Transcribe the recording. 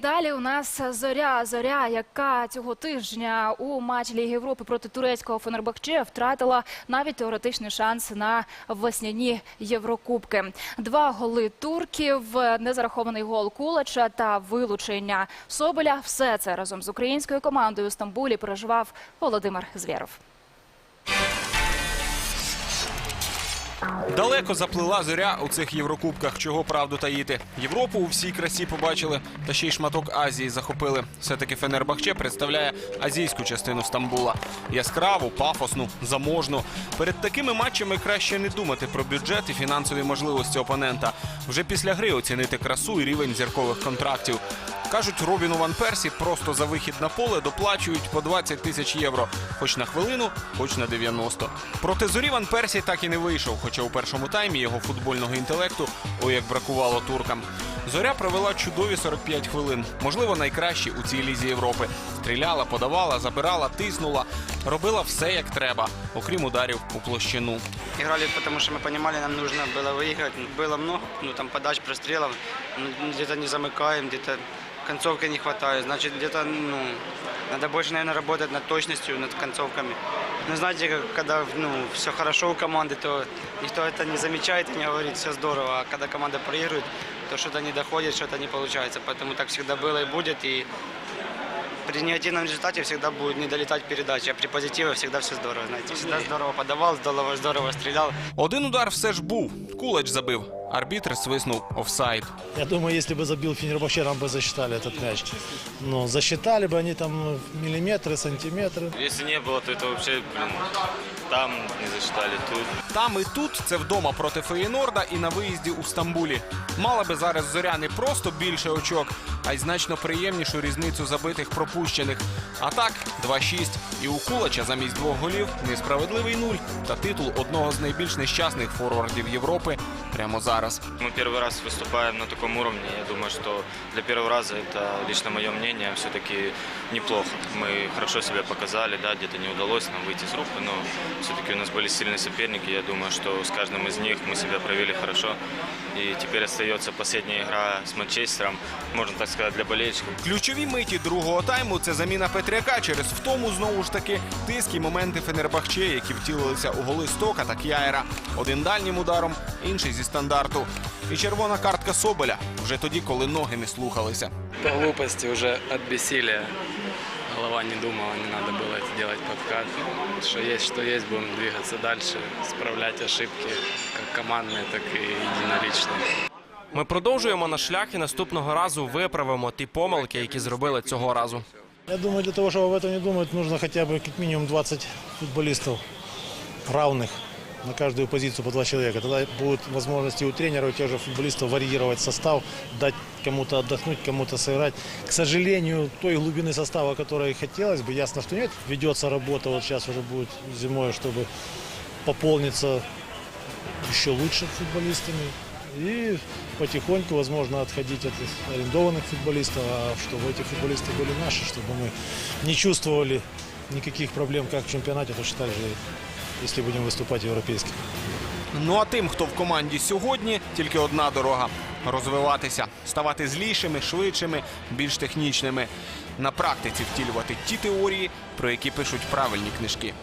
Далі у нас зоря, зоря, яка цього тижня у матчі Ліги Європи проти турецького Фенербахче втратила навіть теоретичний шанс на весняні Єврокубки. Два голи турків, незарахований гол Кулача та вилучення Соболя. Все це разом з українською командою у Стамбулі переживав Володимир Звєров. Далеко заплила зоря у цих Єврокубках, чого правду таїти. Європу у всій красі побачили, та ще й шматок Азії захопили. Все-таки Фенербахче представляє азійську частину Стамбула. Яскраву, пафосну, заможну. Перед такими матчами краще не думати про бюджет і фінансові можливості опонента. Вже після гри оцінити красу і рівень зіркових контрактів. Кажуть, Робіну Ван Персі просто за вихід на поле доплачують по 20 тисяч євро, хоч на хвилину, хоч на 90. Проти зорі Ван Персі так і не вийшов, хоча у першому таймі його футбольного інтелекту ой як бракувало туркам. Зоря провела чудові 45 хвилин, можливо, найкращі у цій лізі Європи. Стріляла, подавала, забирала, тиснула, робила все як треба, окрім ударів у площину. Играли, потому что мы понимали, нам нужно было выиграть. Было много, ну там подач, прострелов, ну, где-то не замыкаем, где-то концовки не хватает. Значит, где-то, ну, надо больше, наверное, работать над точностью, над концовками. Ну, знаете, как- когда, ну, все хорошо у команды, то никто это не замечает и не говорит, все здорово. А когда команда проигрывает, то что-то не доходит, что-то не получается. Поэтому так всегда было и будет. И при негативном результате всегда будет не долетать передачи, а при позитиве всегда все здорово, знаете. Всегда здорово подавал, здорово, здорово стрелял. Один удар все ж був. Кулач забив. Арбітр свиснув офсайд. Я думаю, если бы забил Фенербахче, нам бы засчитали этот мяч. Но засчитали бы они там ну, миллиметры, сантиметры. Если не было, то это вообще, блин, там не зачитали тут. Там і тут це вдома проти Феєнорда і на виїзді у Стамбулі. Мала би зараз зоря не просто більше очок, а й значно приємнішу різницю забитих пропущених. А так, 2-6. І у Кулача замість двох голів несправедливий нуль та титул одного з найбільш нещасних форвардів Європи прямо зараз. Мы первый раз выступаем на таком уровне. Я думаю, что для первого раза это лично мое мнение все-таки неплохо. Мы хорошо себя показали, да, где-то не удалось нам выйти с группы, но все-таки у нас были сильные соперники. Я думаю, что с каждым из них мы себя провели хорошо. И теперь остается последняя игра с Манчестером, можно так сказать, для болельщиков. Ключові миті другого тайму це заміна Петряка через втому знову ж таки тиск і моменти Фенербахче, які втілилися у голи Стока та К'яєра. Один дальнім ударом, інший зі стандарту. І червона картка Соболя вже тоді, коли ноги не слухалися. По глупости уже от бессилия. Голова не думала, не надо было это делать подкат. Что есть, что есть, будем двигаться дальше, исправлять ошибки, как командные, так и единоличные. Ми продовжуємо наш шлях і наступного разу виправимо ті помилки, які зробили цього разу. Я думаю, для того, чтобы об этом не думать, нужно хотя бы как минимум 20 футболистов равных На каждую позицию по два человека. Тогда будет возможность и у тренера, у тех же футболистов варьировать состав, дать кому-то отдохнуть, кому-то сыграть. К сожалению, той глубины состава, которой хотелось бы, ясно, что нет. Ведется работа, вот сейчас уже будет зимой, чтобы пополниться еще лучше футболистами. И потихоньку, возможно, отходить от арендованных футболистов, а чтобы эти футболисты были наши, чтобы мы не чувствовали никаких проблем как в чемпионате, точно так же, если будемо виступати європейським. Ну а тим, хто в команді сьогодні, тільки одна дорога розвиватися, ставати злішими, швидшими, більш технічними. На практиці втілювати ті теорії, про які пишуть правильні книжки.